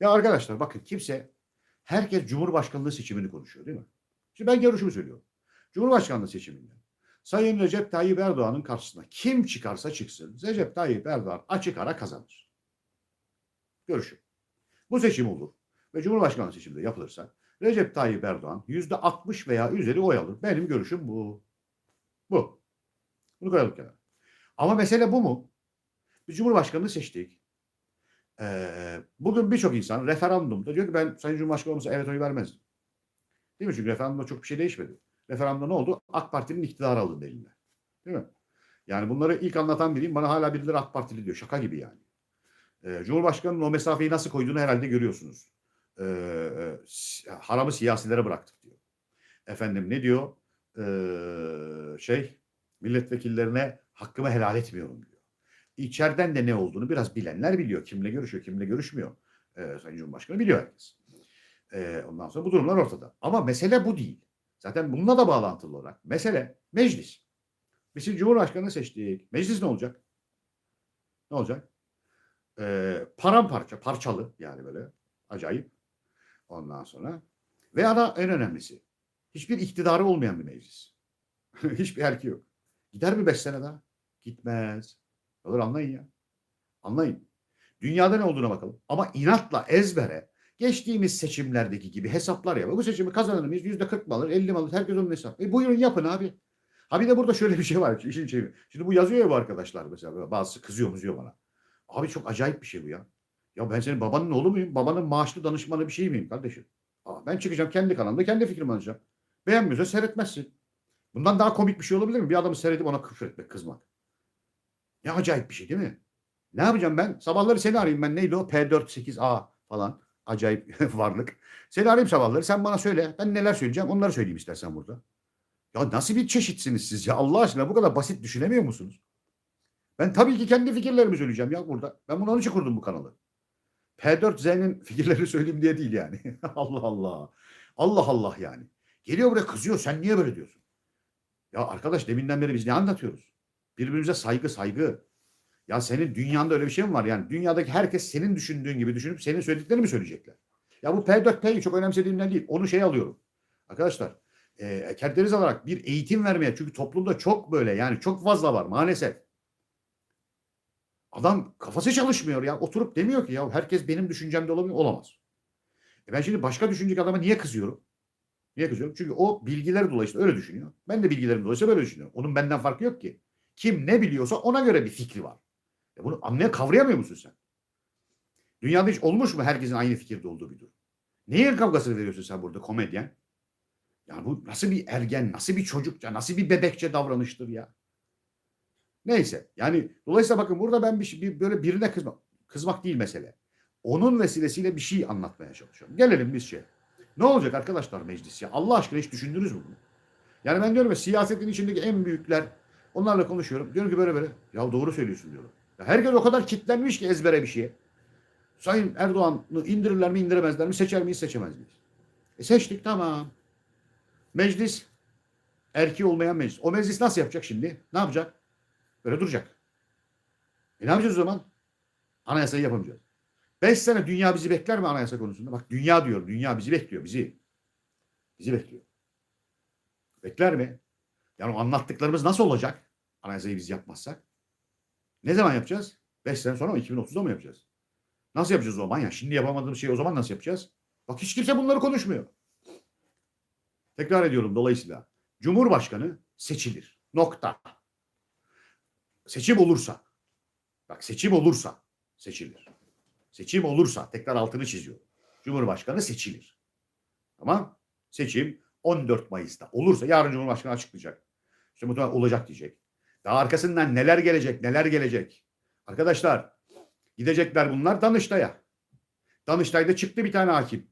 Ya arkadaşlar bakın kimse herkes Cumhurbaşkanlığı seçimini konuşuyor değil mi? Şimdi ben görüşümü söylüyorum. Cumhurbaşkanlığı seçiminde Sayın Recep Tayyip Erdoğan'ın karşısına kim çıkarsa çıksın Recep Tayyip Erdoğan açık ara kazanır. Görüşüm. Bu seçim olur ve Cumhurbaşkanlığı seçiminde yapılırsa Recep Tayyip Erdoğan yüzde 60 veya üzeri oy alır. Benim görüşüm bu. Bu. Bunu koyalım kenara. Ama mesele bu mu? Biz Cumhurbaşkanını seçtik. Ee, bugün birçok insan referandumda diyor ki ben Sayın Cumhurbaşkanı olmasa evet oy vermezdim. Değil mi? Çünkü referandumda çok bir şey değişmedi. Referandumda ne oldu? AK Parti'nin iktidarı alındı eline. Değil mi? Yani bunları ilk anlatan biriyim. Bana hala birileri AK Partili diyor. Şaka gibi yani. Ee, Cumhurbaşkanı'nın o mesafeyi nasıl koyduğunu herhalde görüyorsunuz. Ee, haramı siyasilere bıraktık diyor. Efendim ne diyor? Ee, şey milletvekillerine hakkımı helal etmiyorum diyor. İçeriden de ne olduğunu biraz bilenler biliyor. Kimle görüşüyor, kimle görüşmüyor. Ee, Sayın Cumhurbaşkanı biliyor herkes. Ee, ondan sonra bu durumlar ortada. Ama mesele bu değil. Zaten bununla da bağlantılı olarak mesele meclis. Biz şimdi Cumhurbaşkanı seçtik. Meclis ne olacak? Ne olacak? Ee, paramparça, parçalı yani böyle acayip. Ondan sonra ve da en önemlisi hiçbir iktidarı olmayan bir meclis. hiçbir erki yok. Gider mi beş sene daha? Gitmez. Olur anlayın ya. Anlayın. Dünyada ne olduğuna bakalım. Ama inatla ezbere geçtiğimiz seçimlerdeki gibi hesaplar ya. Bu seçimi kazanır mıyız? Yüzde kırk mı alır? Elli mi alır? Herkes onun hesabı. E buyurun yapın abi. Ha bir de burada şöyle bir şey var. işin şeyi. Şimdi bu yazıyor ya bu arkadaşlar mesela. Bazısı kızıyor muzuyor bana. Abi çok acayip bir şey bu ya. Ya ben senin babanın oğlu muyum? Babanın maaşlı danışmanı bir şey miyim kardeşim? Aa, ben çıkacağım kendi kanalımda kendi fikrimi anlatacağım. Beğenmiyorsa seyretmezsin. Bundan daha komik bir şey olabilir mi? Bir adamı seyredip ona küfür etmek, kızmak. Ne acayip bir şey değil mi? Ne yapacağım ben? Sabahları seni arayayım ben. Neydi o? P48A falan. Acayip varlık. Seni arayayım sabahları. Sen bana söyle. Ben neler söyleyeceğim onları söyleyeyim istersen burada. Ya nasıl bir çeşitsiniz siz ya? Allah aşkına bu kadar basit düşünemiyor musunuz? Ben tabii ki kendi fikirlerimi söyleyeceğim ya burada. Ben bunu onun için kurdum bu kanalı. P4Z'nin fikirlerini söyleyeyim diye değil yani. Allah Allah. Allah Allah yani. Geliyor buraya kızıyor. Sen niye böyle diyorsun? Ya arkadaş deminden beri biz ne anlatıyoruz? Birbirimize saygı saygı. Ya senin dünyanda öyle bir şey mi var? Yani dünyadaki herkes senin düşündüğün gibi düşünüp senin söylediklerini mi söyleyecekler? Ya bu P4P'yi çok önemsediğimden değil. Onu şey alıyorum. Arkadaşlar e, kendiniz olarak bir eğitim vermeye çünkü toplumda çok böyle yani çok fazla var maalesef. Adam kafası çalışmıyor ya. Oturup demiyor ki ya herkes benim düşüncemde olabilir. Olamaz. E ben şimdi başka düşünecek adama niye kızıyorum? Niye kızıyorum? Çünkü o bilgiler dolayısıyla öyle düşünüyor. Ben de bilgilerim dolayısıyla böyle düşünüyorum. Onun benden farkı yok ki. Kim ne biliyorsa ona göre bir fikri var. E bunu anlaya kavrayamıyor musun sen? Dünyada hiç olmuş mu herkesin aynı fikirde olduğu bir durum? Neyin kavgasını veriyorsun sen burada komedyen? Yani bu nasıl bir ergen, nasıl bir çocukça, nasıl bir bebekçe davranıştır ya? Neyse yani dolayısıyla bakın burada ben bir, bir böyle birine kızmak, kızmak değil mesele. Onun vesilesiyle bir şey anlatmaya çalışıyorum. Gelelim biz şey. Ne olacak arkadaşlar meclis ya? Allah aşkına hiç düşündünüz mü bunu? Yani ben diyorum ya siyasetin içindeki en büyükler onlarla konuşuyorum. Diyorum ki böyle böyle. Ya doğru söylüyorsun diyorum. Ya herkes o kadar kitlenmiş ki ezbere bir şeye. Sayın Erdoğan'ı indirirler mi indiremezler mi? Seçer miyiz seçemez miyiz? E seçtik tamam. Meclis erki olmayan meclis. O meclis nasıl yapacak şimdi? Ne yapacak? Böyle duracak. E ne yapacağız o zaman? Anayasayı yapamayacağız. Beş sene dünya bizi bekler mi anayasa konusunda? Bak dünya diyor. Dünya bizi bekliyor. Bizi. Bizi bekliyor. Bekler mi? Yani o anlattıklarımız nasıl olacak? Anayasayı biz yapmazsak. Ne zaman yapacağız? Beş sene sonra mı? 2030'da mı yapacağız? Nasıl yapacağız o zaman? Ya şimdi yapamadığımız şeyi o zaman nasıl yapacağız? Bak hiç kimse bunları konuşmuyor. Tekrar ediyorum dolayısıyla. Cumhurbaşkanı seçilir. Nokta. Seçim olursa. Bak seçim olursa seçilir. Seçim olursa tekrar altını çiziyorum. Cumhurbaşkanı seçilir. Tamam? Seçim 14 Mayıs'ta olursa yarın Cumhurbaşkanı açıklayacak. İşte muhtemelen olacak diyecek. Daha arkasından neler gelecek, neler gelecek. Arkadaşlar gidecekler bunlar Danıştay'a. Danıştay'da çıktı bir tane hakim.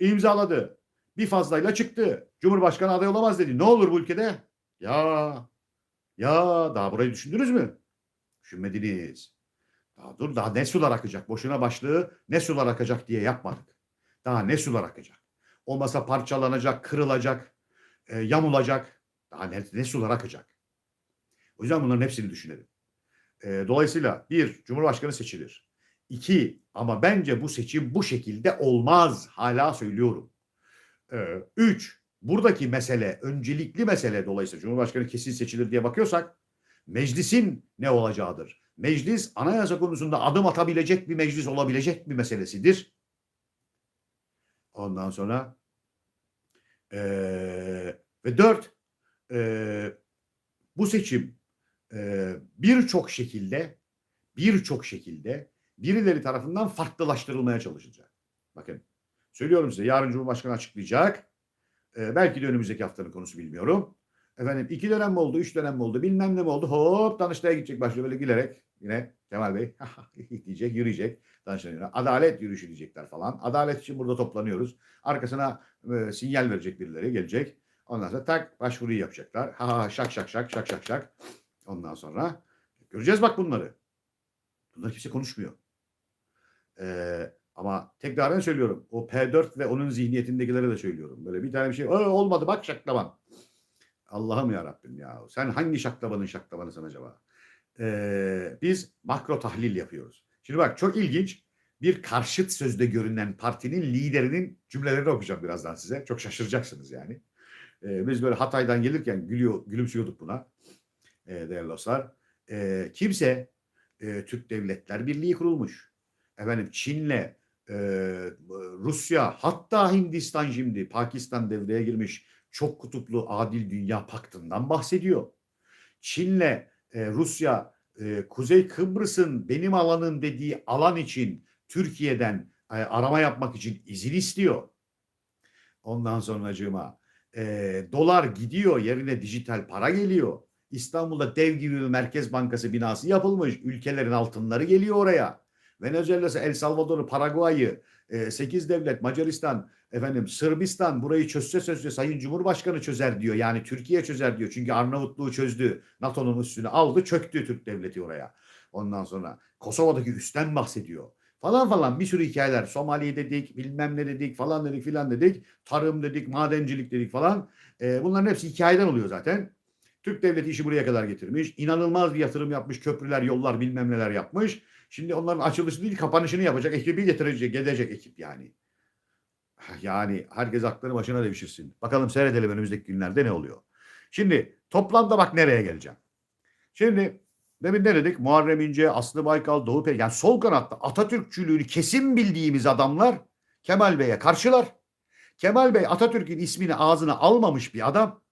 İmzaladı. Bir fazlayla çıktı. Cumhurbaşkanı aday olamaz dedi. Ne olur bu ülkede? Ya ya daha burayı düşündünüz mü? Düşünmediniz. Daha dur daha ne sular akacak? Boşuna başlığı ne sular akacak diye yapmadık. Daha ne sular akacak? Olmasa parçalanacak, kırılacak, e, yamulacak. Daha ne, ne sular akacak? O yüzden bunların hepsini düşünelim. E, dolayısıyla bir, Cumhurbaşkanı seçilir. İki, ama bence bu seçim bu şekilde olmaz. Hala söylüyorum. Ee, üç, buradaki mesele, öncelikli mesele dolayısıyla Cumhurbaşkanı kesin seçilir diye bakıyorsak meclisin ne olacağıdır. Meclis anayasa konusunda adım atabilecek bir meclis olabilecek bir meselesidir. Ondan sonra eee, ve dört eee, bu seçim birçok şekilde birçok şekilde birileri tarafından farklılaştırılmaya çalışılacak. Bakın söylüyorum size yarın Cumhurbaşkanı açıklayacak. Eee, belki de önümüzdeki haftanın konusu bilmiyorum. Efendim iki dönem mi oldu, üç dönem mi oldu, bilmem ne mi oldu. Hop Danıştay'a gidecek başlıyor böyle gülerek. Yine Kemal Bey diyecek, yürüyecek. Danıştay'a adalet yürüyüşü diyecekler falan. Adalet için burada toplanıyoruz. Arkasına e, sinyal verecek birileri gelecek. Ondan sonra tak başvuruyu yapacaklar. Ha ha şak şak şak şak şak şak. Ondan sonra göreceğiz bak bunları. Bunlar kimse konuşmuyor. Ee, ama tekraren söylüyorum. O P4 ve onun zihniyetindekilere de söylüyorum. Böyle bir tane bir şey "Aa, olmadı bak şaklaban. Allah'ım ya Rabbim ya. Sen hangi şaklabanın şaklabanısın acaba? Ee, biz makro tahlil yapıyoruz. Şimdi bak çok ilginç. Bir karşıt sözde görünen partinin liderinin cümlelerini okuyacağım birazdan size. Çok şaşıracaksınız yani. Ee, biz böyle Hatay'dan gelirken gülüyor, gülümsüyorduk buna. Ee, değerli dostlar. Ee, kimse e, Türk Devletler Birliği kurulmuş. Efendim Çin'le e, Rusya hatta Hindistan şimdi Pakistan devreye girmiş çok kutuplu adil dünya paktından bahsediyor. Çin'le e, Rusya e, Kuzey Kıbrıs'ın benim alanım dediği alan için Türkiye'den e, arama yapmak için izin istiyor. Ondan sonracığıma e, dolar gidiyor yerine dijital para geliyor. İstanbul'da dev gibi bir Merkez Bankası binası yapılmış. Ülkelerin altınları geliyor oraya. Venezuela'sı, El Salvador'u, Paraguay'ı, 8 devlet, Macaristan, efendim Sırbistan burayı çözse sözse Sayın Cumhurbaşkanı çözer diyor. Yani Türkiye çözer diyor. Çünkü Arnavutluğu çözdü. NATO'nun üstüne aldı, çöktü Türk devleti oraya. Ondan sonra Kosova'daki üstten bahsediyor. Falan falan bir sürü hikayeler. Somali dedik, bilmem ne dedik, falan dedik, filan dedik. Tarım dedik, madencilik dedik falan. Ee, bunların hepsi hikayeden oluyor zaten. Türk devleti işi buraya kadar getirmiş. İnanılmaz bir yatırım yapmış. Köprüler, yollar bilmem neler yapmış. Şimdi onların açılışı değil kapanışını yapacak. Ekibi getirecek, gelecek ekip yani. Yani herkes aklını başına devşirsin. Bakalım seyredelim önümüzdeki günlerde ne oluyor. Şimdi toplamda bak nereye geleceğim. Şimdi demin ne dedik? Muharrem İnce, Aslı Baykal, Doğu Peri. Yani sol kanatta Atatürkçülüğünü kesin bildiğimiz adamlar Kemal Bey'e karşılar. Kemal Bey Atatürk'ün ismini ağzına almamış bir adam.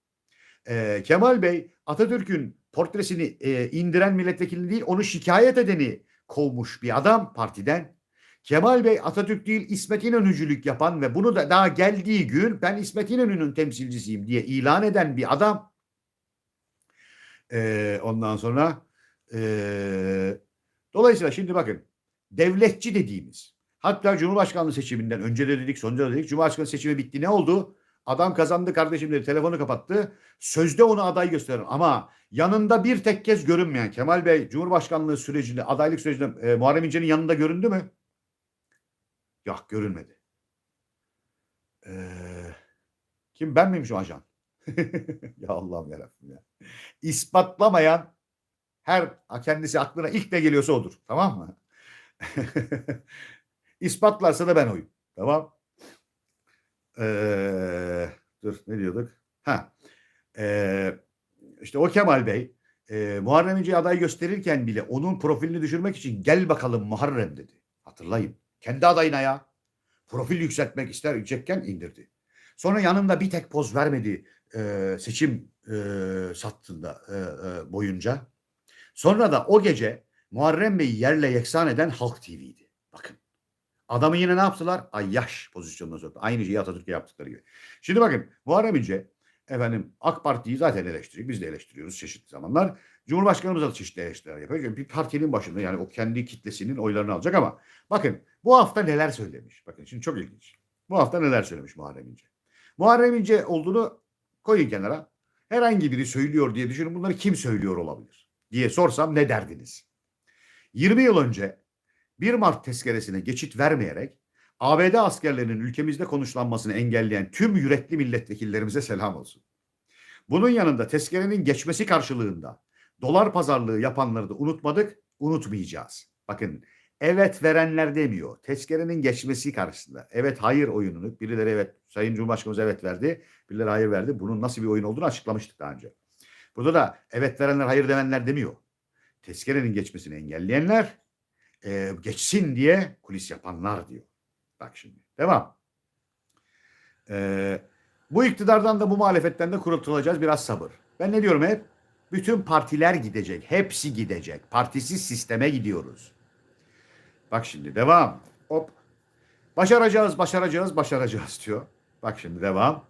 Ee, Kemal Bey Atatürk'ün portresini e, indiren milletvekili değil onu şikayet edeni kovmuş bir adam partiden. Kemal Bey Atatürk değil İsmet İnönücülük yapan ve bunu da daha geldiği gün ben İsmet İnönü'nün temsilcisiyim diye ilan eden bir adam. Ee, ondan sonra ee, dolayısıyla şimdi bakın devletçi dediğimiz hatta Cumhurbaşkanlığı seçiminden önce de dedik sonra da dedik Cumhurbaşkanlığı seçimi bitti ne oldu? Adam kazandı kardeşim dedi telefonu kapattı. Sözde onu aday gösterin ama yanında bir tek kez görünmeyen Kemal Bey Cumhurbaşkanlığı sürecinde adaylık sürecinde e, Muharrem İnce'nin yanında göründü mü? Yok görünmedi. Ee, kim ben miyim şu ajan? ya Allah'ım yarabbim ya. İspatlamayan her kendisi aklına ilk ne geliyorsa odur. Tamam mı? İspatlarsa da ben oyum. Tamam. Ee, dur ne diyorduk? Ha. Ee, işte o Kemal Bey e, Muharrem İnce'yi aday gösterirken bile onun profilini düşürmek için gel bakalım Muharrem dedi. Hatırlayın. Kendi adayına ya. Profil yükseltmek ister yükseltken indirdi. Sonra yanında bir tek poz vermedi e, seçim e, sattığında e, e, boyunca. Sonra da o gece Muharrem Bey'i yerle yeksan eden Halk TV'ydi. Bakın. Adamı yine ne yaptılar? Ayyaş pozisyonuna soktu. Aynı şeyi Atatürk'e yaptıkları gibi. Şimdi bakın Muharrem İnce efendim AK Parti'yi zaten eleştiriyor. Biz de eleştiriyoruz çeşitli zamanlar. Cumhurbaşkanımız da çeşitli eleştiriler yapıyor. Çünkü bir partinin başında yani o kendi kitlesinin oylarını alacak ama bakın bu hafta neler söylemiş. Bakın şimdi çok ilginç. Bu hafta neler söylemiş Muharrem İnce. Muharrem İnce olduğunu koyun kenara. Herhangi biri söylüyor diye düşünün. Bunları kim söylüyor olabilir diye sorsam ne derdiniz? 20 yıl önce 1 Mart tezkeresine geçit vermeyerek ABD askerlerinin ülkemizde konuşlanmasını engelleyen tüm yürekli milletvekillerimize selam olsun. Bunun yanında tezkerenin geçmesi karşılığında dolar pazarlığı yapanları da unutmadık, unutmayacağız. Bakın evet verenler demiyor. Tezkerenin geçmesi karşısında. Evet hayır oyununu birileri evet Sayın Cumhurbaşkanımız evet verdi. Birileri hayır verdi. Bunun nasıl bir oyun olduğunu açıklamıştık daha önce. Burada da evet verenler hayır demenler demiyor. Tezkerenin geçmesini engelleyenler e, geçsin diye kulis yapanlar diyor. Bak şimdi devam. E, bu iktidardan da bu muhalefetten de kurtulacağız biraz sabır. Ben ne diyorum hep? Bütün partiler gidecek. Hepsi gidecek. Partisiz sisteme gidiyoruz. Bak şimdi devam. Hop. Başaracağız, başaracağız, başaracağız diyor. Bak şimdi devam.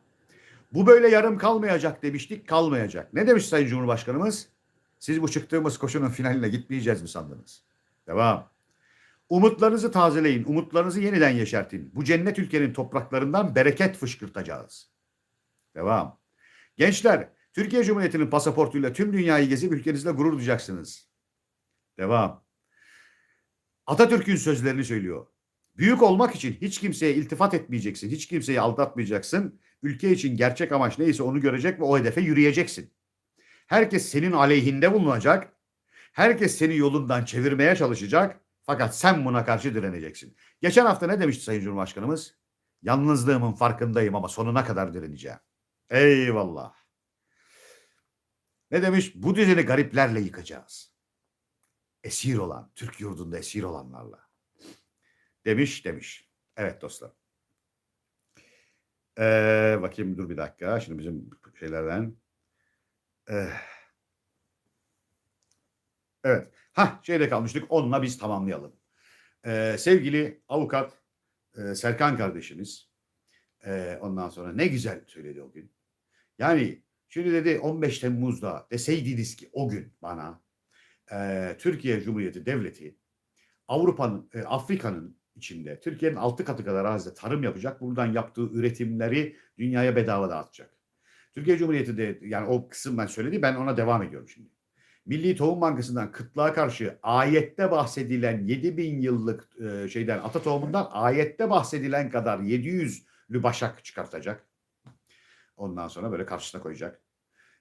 Bu böyle yarım kalmayacak demiştik, kalmayacak. Ne demiş Sayın Cumhurbaşkanımız? Siz bu çıktığımız koşunun finaline gitmeyeceğiz mi sandınız? Devam. Umutlarınızı tazeleyin, umutlarınızı yeniden yeşertin. Bu cennet ülkenin topraklarından bereket fışkırtacağız. Devam. Gençler, Türkiye Cumhuriyeti'nin pasaportuyla tüm dünyayı gezip ülkenizle gurur duyacaksınız. Devam. Atatürk'ün sözlerini söylüyor. Büyük olmak için hiç kimseye iltifat etmeyeceksin, hiç kimseyi aldatmayacaksın. Ülke için gerçek amaç neyse onu görecek ve o hedefe yürüyeceksin. Herkes senin aleyhinde bulunacak. Herkes seni yolundan çevirmeye çalışacak. Fakat sen buna karşı direneceksin. Geçen hafta ne demişti Sayın Cumhurbaşkanımız? Yalnızlığımın farkındayım ama sonuna kadar direneceğim. Eyvallah. Ne demiş? Bu düzeni gariplerle yıkacağız. Esir olan, Türk yurdunda esir olanlarla. Demiş, demiş. Evet dostlar. Ee, bakayım dur bir dakika. Şimdi bizim şeylerden. Ee, evet. Ha şeyde kalmıştık. Onunla biz tamamlayalım. Ee, sevgili avukat e, Serkan kardeşimiz e, ondan sonra ne güzel söyledi o gün. Yani şimdi dedi 15 Temmuz'da deseydiniz ki o gün bana e, Türkiye Cumhuriyeti Devleti Avrupa'nın, e, Afrika'nın içinde Türkiye'nin altı katı kadar arazide tarım yapacak. Buradan yaptığı üretimleri dünyaya bedava dağıtacak. Türkiye Cumhuriyeti de yani o kısım ben söyledi ben ona devam ediyorum şimdi. Milli Tohum Bankası'ndan kıtlığa karşı ayette bahsedilen 7000 yıllık e, şeyden ata tohumundan ayette bahsedilen kadar 700'lü başak çıkartacak. Ondan sonra böyle karşısına koyacak.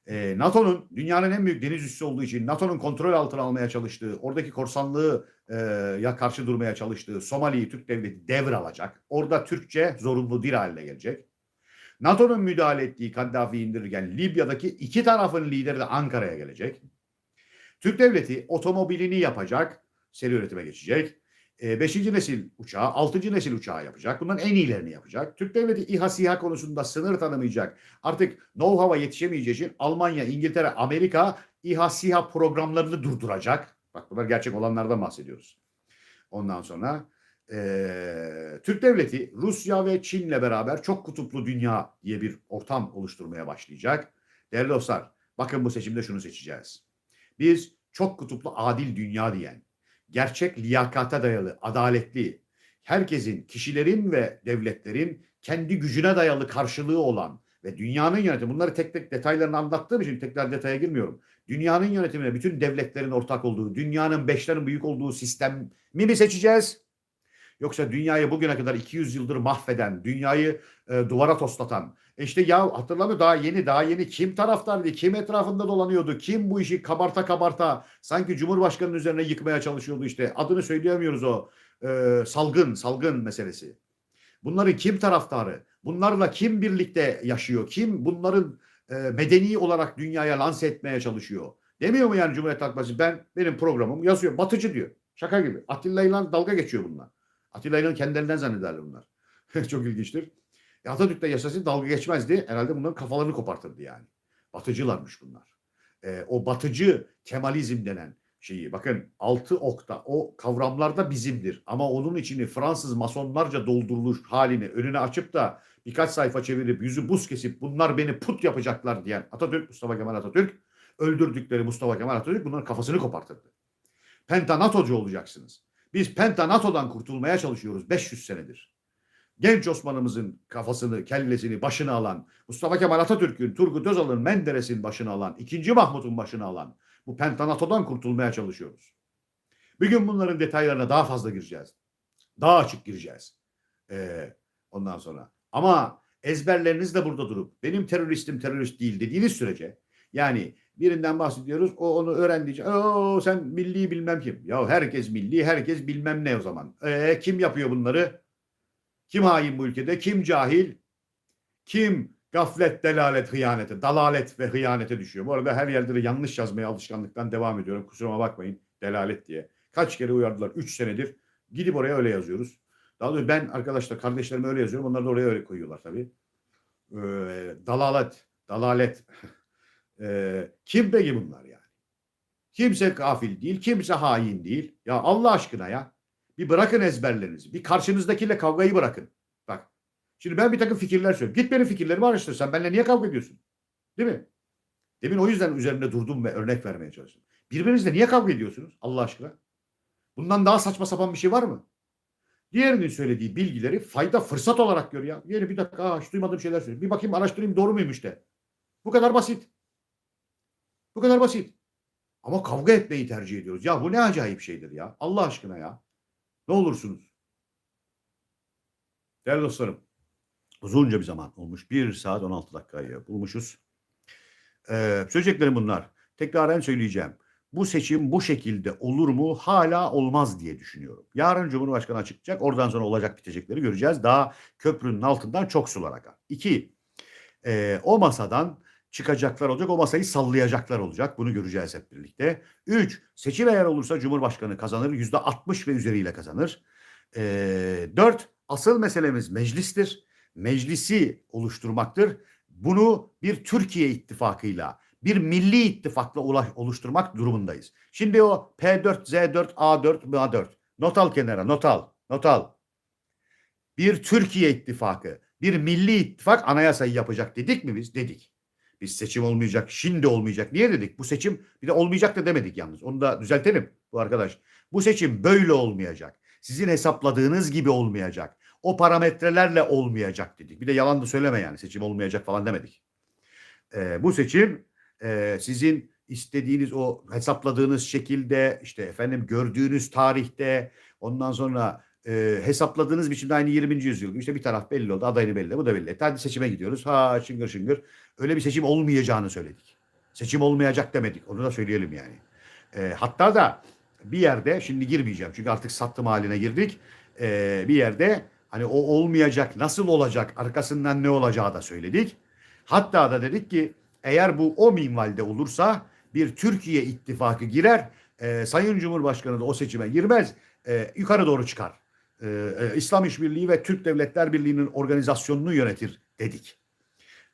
E, NATO'nun dünyanın en büyük deniz üssü olduğu için NATO'nun kontrol altına almaya çalıştığı, oradaki korsanlığı e, ya karşı durmaya çalıştığı Somali'yi Türk devleti devralacak. Orada Türkçe zorunlu dil haline gelecek. NATO'nun müdahale ettiği Kaddafi'yi indirirken Libya'daki iki tarafın lideri de Ankara'ya gelecek. Türk devleti otomobilini yapacak, seri üretime geçecek. E, beşinci nesil uçağı, altıncı nesil uçağı yapacak. Bunların en iyilerini yapacak. Türk devleti İHA SİHA konusunda sınır tanımayacak. Artık know-how'a yetişemeyeceği için Almanya, İngiltere, Amerika İHA SİHA programlarını durduracak. Bak bunlar gerçek olanlardan bahsediyoruz. Ondan sonra e, Türk devleti Rusya ve Çin'le beraber çok kutuplu dünya diye bir ortam oluşturmaya başlayacak. Değerli dostlar bakın bu seçimde şunu seçeceğiz. Biz çok kutuplu adil dünya diyen, gerçek liyakata dayalı, adaletli, herkesin, kişilerin ve devletlerin kendi gücüne dayalı karşılığı olan ve dünyanın yönetimi, bunları tek tek detaylarını anlattığım için tekrar detaya girmiyorum. Dünyanın yönetimine bütün devletlerin ortak olduğu, dünyanın beşlerin büyük olduğu sistem mi seçeceğiz? Yoksa dünyayı bugüne kadar 200 yıldır mahveden, dünyayı e, duvara toslatan, e işte ya hatırlamıyor daha yeni daha yeni kim taraftardı, kim etrafında dolanıyordu, kim bu işi kabarta kabarta sanki Cumhurbaşkanı'nın üzerine yıkmaya çalışıyordu işte adını söyleyemiyoruz o e, salgın, salgın meselesi. Bunların kim taraftarı, bunlarla kim birlikte yaşıyor, kim bunların e, medeni olarak dünyaya lanse etmeye çalışıyor. Demiyor mu yani Cumhuriyet Halk Partisi ben benim programım yazıyor batıcı diyor. Şaka gibi. Atilla İlhan dalga geçiyor bunlar. Atilla İlhan kendilerinden zannederler bunlar. Çok ilginçtir. E Atatürk de yaşasın dalga geçmezdi. Herhalde bunların kafalarını kopartırdı yani. Batıcılarmış bunlar. E, o batıcı Kemalizm denen şeyi bakın altı okta o kavramlar da bizimdir. Ama onun içini Fransız masonlarca doldurulmuş halini önüne açıp da birkaç sayfa çevirip yüzü buz kesip bunlar beni put yapacaklar diyen Atatürk, Mustafa Kemal Atatürk öldürdükleri Mustafa Kemal Atatürk bunların kafasını kopartırdı. Pentanatocu olacaksınız. Biz Pentanato'dan kurtulmaya çalışıyoruz 500 senedir. Genç Osman'ımızın kafasını, kellesini başına alan, Mustafa Kemal Atatürk'ün, Turgut Özal'ın, Menderes'in başına alan, 2. Mahmut'un başına alan bu Pentanato'dan kurtulmaya çalışıyoruz. Bir gün bunların detaylarına daha fazla gireceğiz. Daha açık gireceğiz. Ee, ondan sonra. Ama ezberleriniz de burada durup benim teröristim terörist değil dediğiniz sürece yani birinden bahsediyoruz. O onu öğrendiği o sen milli bilmem kim. Ya herkes milli, herkes bilmem ne o zaman. E, kim yapıyor bunları? Kim hain bu ülkede? Kim cahil? Kim gaflet, delalet, hıyanete, dalalet ve hıyanete düşüyor? Bu arada her yerde de yanlış yazmaya alışkanlıktan devam ediyorum. Kusuruma bakmayın. Delalet diye. Kaç kere uyardılar? 3 senedir. Gidip oraya öyle yazıyoruz. Daha doğrusu ben arkadaşlar kardeşlerime öyle yazıyorum. Onlar da oraya öyle koyuyorlar tabii. Ee, dalalet, dalalet. Ee, kim peki bunlar yani? Kimse kafil değil, kimse hain değil. Ya Allah aşkına ya. Bir bırakın ezberlerinizi. Bir karşınızdakiyle kavgayı bırakın. Bak. Şimdi ben bir takım fikirler söylüyorum. Git benim fikirlerimi araştır. Sen benimle niye kavga ediyorsun? Değil mi? Demin o yüzden üzerinde durdum ve örnek vermeye çalıştım. Birbirinizle niye kavga ediyorsunuz Allah aşkına? Bundan daha saçma sapan bir şey var mı? Diğerinin söylediği bilgileri fayda fırsat olarak gör ya. Diğeri bir dakika aa, hiç duymadığım şeyler söylüyor. Bir bakayım araştırayım doğru muymuş de. Bu kadar basit. Bu kadar basit. Ama kavga etmeyi tercih ediyoruz. Ya bu ne acayip şeydir ya. Allah aşkına ya. Ne olursunuz. Değerli dostlarım. Uzunca bir zaman olmuş. 1 saat 16 dakikayı bulmuşuz. Ee, söyleyeceklerim bunlar. Tekraren söyleyeceğim. Bu seçim bu şekilde olur mu? Hala olmaz diye düşünüyorum. Yarın Cumhurbaşkanı açıklayacak. Oradan sonra olacak bitecekleri göreceğiz. Daha köprünün altından çok sular akar. İki, e, o masadan çıkacaklar olacak. O masayı sallayacaklar olacak. Bunu göreceğiz hep birlikte. Üç, seçim eğer olursa Cumhurbaşkanı kazanır. Yüzde 60 ve üzeriyle kazanır. E, dört, asıl meselemiz meclistir. Meclisi oluşturmaktır. Bunu bir Türkiye ittifakıyla, bir milli ittifakla oluşturmak durumundayız. Şimdi o P4, Z4, A4, A4. Not al kenara, not al, not al. Bir Türkiye ittifakı, bir milli ittifak anayasayı yapacak dedik mi biz? Dedik. Biz seçim olmayacak, şimdi olmayacak. Niye dedik? Bu seçim bir de olmayacak da demedik yalnız. Onu da düzeltelim bu arkadaş. Bu seçim böyle olmayacak. Sizin hesapladığınız gibi olmayacak. O parametrelerle olmayacak dedik. Bir de yalan da söyleme yani seçim olmayacak falan demedik. Ee, bu seçim e, sizin istediğiniz o hesapladığınız şekilde işte efendim gördüğünüz tarihte ondan sonra e, hesapladığınız biçimde aynı 20. yüzyıl gibi işte bir taraf belli oldu adayını belli bu da belli. Hadi seçime gidiyoruz ha şıngır şıngır öyle bir seçim olmayacağını söyledik. Seçim olmayacak demedik onu da söyleyelim yani. E, hatta da bir yerde şimdi girmeyeceğim çünkü artık sattım haline girdik. E, bir yerde hani o olmayacak nasıl olacak arkasından ne olacağı da söyledik. Hatta da dedik ki eğer bu o minvalde olursa bir Türkiye ittifakı girer. E, Sayın Cumhurbaşkanı da o seçime girmez. E, yukarı doğru çıkar. E, e, İslam İşbirliği ve Türk Devletler Birliği'nin organizasyonunu yönetir dedik.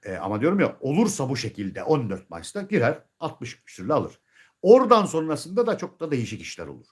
E, ama diyorum ya olursa bu şekilde 14 Mayıs'ta girer 60 küsürle alır. Oradan sonrasında da çok da değişik işler olur.